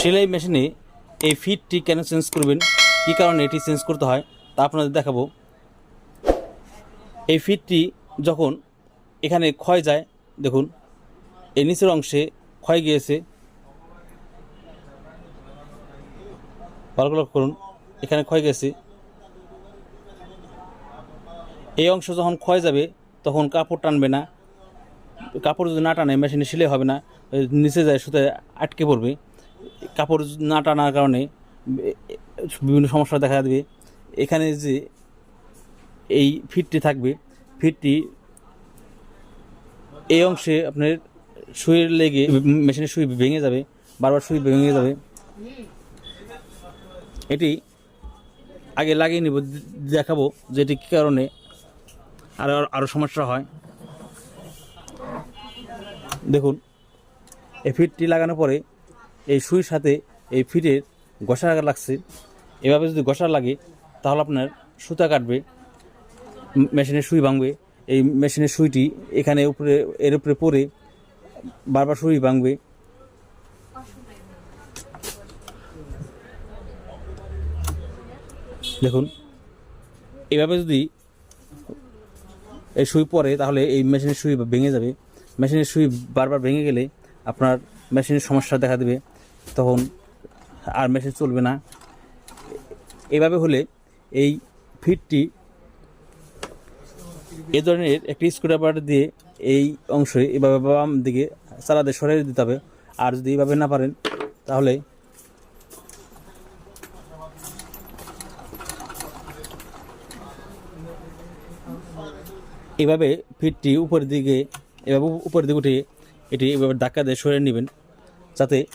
সেলাই মেশিনে এই ফিটটি কেন চেঞ্জ করবেন? কী কারণে এটি চেঞ্জ করতে হয়? তা আপনাদের দেখাবো। এই ফিটটি যখন এখানে ক্ষয় যায়, দেখুন, এই নিচের অংশে ক্ষয় গিয়েছে। ভালো করুন, এখানে ক্ষয় গেছে। এই অংশ যখন ক্ষয় যাবে, তখন কাপড় টানবে না। কাপড় যদি না টানে, মেশিনে সিলাই হবে না, নিচে যায় সুতে আটকে পড়বে। কাপড় না টানার কারণে, বিভিন্ন সমস্যা দেখা দেবে। এখানে যে এই ফিটটি থাকবে, ফিটটি এই অংশে আপনার সুইয়ের লেগে মেশিনের সুই ভেঙে যাবে, বারবার সুই ভেঙে যাবে। এটি আগে লাগিয়ে নিব দেখাবো যে এটি কী কারণে আরও আরও সমস্যা হয়। দেখুন, এই ফিটটি লাগানোর পরে এই সুইর সাথে এই ফিটের ঘষা লাগছে। এভাবে যদি ঘষা লাগে, তাহলে আপনার সুতা কাটবে মেশিনের সুই ভাঙবে। এই মেশিনের সুইটি এখানে উপরে, এর উপরে পরে বারবার সুই ভাঙবে। দেখুন, এভাবে যদি এই সুই পরে তাহলে এই মেশিনের সুই ভেঙে যাবে। মেশিনের সুই বারবার ভেঙে গেলে আপনার মেশিনের সমস্যা দেখা দেবে। তখন আর মেশিন চলবে না। এভাবে হলে এই ফিটটি এ ধরনের একটি স্ক্রুড্রাইভার দিয়ে এই অংশে এভাবে বাম দিকে চালাতে সরিয়ে দিতে হবে। আর যদি এইভাবে না পারেন, তাহলে এভাবে ফিটটি উপরের দিকে, এভাবে উপ- উপরের দিকে উঠে এটি এভাবে ধাক্কা দিয়ে সরিয়ে নেবেন। যাতে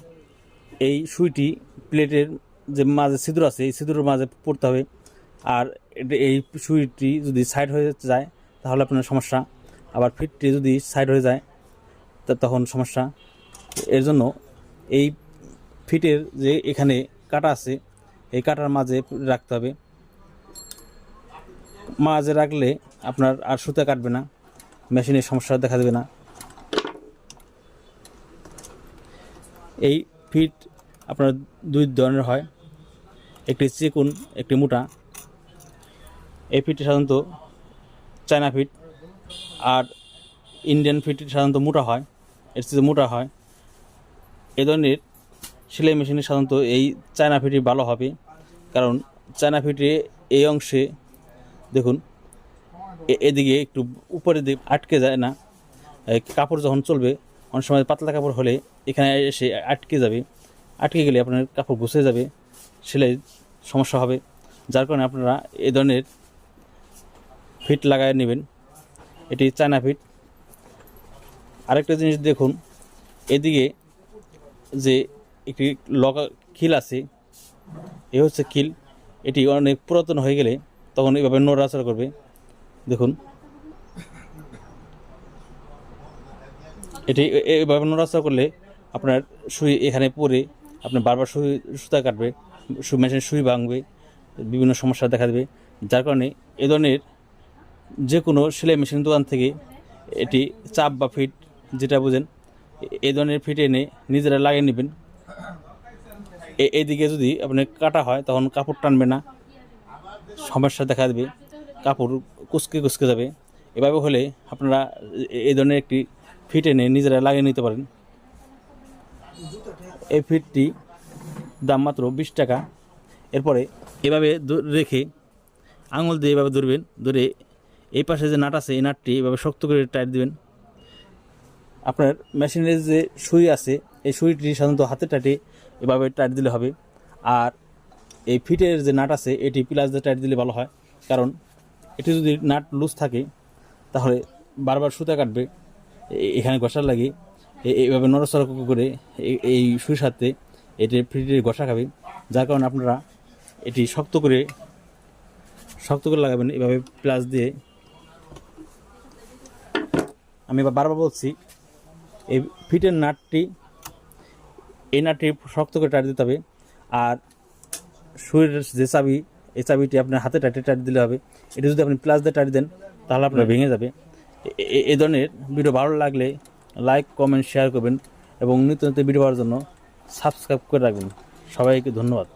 এই সুইটি প্লেটের যে মাঝে ছিদ্র আছে, এই ছিদ্রের মাঝে পড়তে হবে। আর এই সুইটি যদি সাইড হয়ে যায়, তাহলে আপনার সমস্যা। আবার ফিটটি যদি সাইড হয়ে যায়, তা তখন সমস্যা। এর জন্য এই ফিটের যে এখানে কাটা আছে, এই কাটার মাঝে রাখতে হবে। মাঝে রাখলে আপনার আর সুতা কাটবে না মেশিনের সমস্যা দেখা দেবে না। এই ফিট আপনার দুই ধরনের হয়। একটি চিকুন, একটি মোটা। এই ফিটটি সাধারণত চায়না ফিট। আর ইন্ডিয়ান ফিট সাধারণত মোটা হয়, এর চেয়ে মোটা হয়। এ ধরনের সেলাই মেশিনে সাধারণত এই চায়না ফিটই ভালো হবে। কারণ চায়না ফিটে এই অংশে, দেখুন এদিকে একটু উপরের দিকে আটকে যায় না। কাপড় যখন চলবে, অনেক সময় পাতলা কাপড় হলে এখানে এসে আটকে যাবে। আটকে গেলে আপনার কাপড় ঘুষে যাবে, সেলাই সমস্যা হবে। যার কারণে আপনারা এ ধরনের ফিট লাগায় নেবেন। এটি চায়না ফিট। আরেকটা জিনিস দেখুন, এদিকে যে একটি লগা খিল আছে, এ হচ্ছে খিল। এটি অনেক পুরাতন হয়ে গেলে তখন এভাবে নড়াচড়া করবে। দেখুন। এটি এভাবে নড়াচড়া করলে আপনার শুয়ে এখানে পড়ে আপনার বারবার সুই সুতা কাটবে সুই মেশিন সুই ভাঙবে, বিভিন্ন সমস্যা দেখা দেবে। যার কারণে এ ধরনের যে কোনো সেলাই মেশিন দোকান থেকে এটি চাপ বা ফিট যেটা বোঝেন, এ- ধরনের ফিট এনে নিজেরা লাগিয়ে নেবেন। এদিকে যদি আপনার কাটা হয়, তখন কাপড় টানবে না, সমস্যা দেখা দেবে, কাপড় কুচকে কুচকে যাবে। এভাবে হলে আপনারা এই ধরনের একটি ফিট এনে নিজেরা লাগিয়ে নিতে পারেন। এই ফিটটি দাম মাত্র বিশ টাকা। এরপরে এভাবে রেখে আঙুল দিয়ে এভাবে ধরবেন, ধরে এই পাশে যে নাট আছে, এই নাটটি এভাবে শক্ত করে টাইট দিবেন। আপনার মেশিনের যে সুই আছে, এই সুইটি সাধারণত হাতে টাইটে এভাবে টাইট দিলে হবে। আর এই ফিটের যে নাট আছে, এটি প্লাস দিয়ে টাইট দিলে ভালো হয়। কারণ এটি যদি নাট লুজ থাকে, তাহলে বারবার সুতা কাটবে এখানে ঘষা লাগে। এ- এইভাবে নড়াচড়া করে এই সুইর সাথে এটি ফিটের ঘষা খাবে। যার কারণে আপনারা এটি শক্ত করে শক্ত করে লাগাবেন। এভাবে প্লাস দিয়ে আমি এবার বারবার বলছি এই ফিটের নাটটি এই নাটটি শক্ত করে টাইট দিতে হবে। আর সুইয়ের যে চাবি এই চাবিটি আপনার হাতে টাইটে টাইট দিলে হবে। এটি যদি আপনি প্লাস দিয়ে টাইট দেন তাহলে আপনার ভেঙে যাবে। এ- ধরনের ভিডিও ভালো লাগলে লাইক কমেন্ট শেয়ার করবেন এবং নিত্য নতুন ভিডিও পাওয়ার জন্য সাবস্ক্রাইব করে রাখবেন। সবাইকে ধন্যবাদ।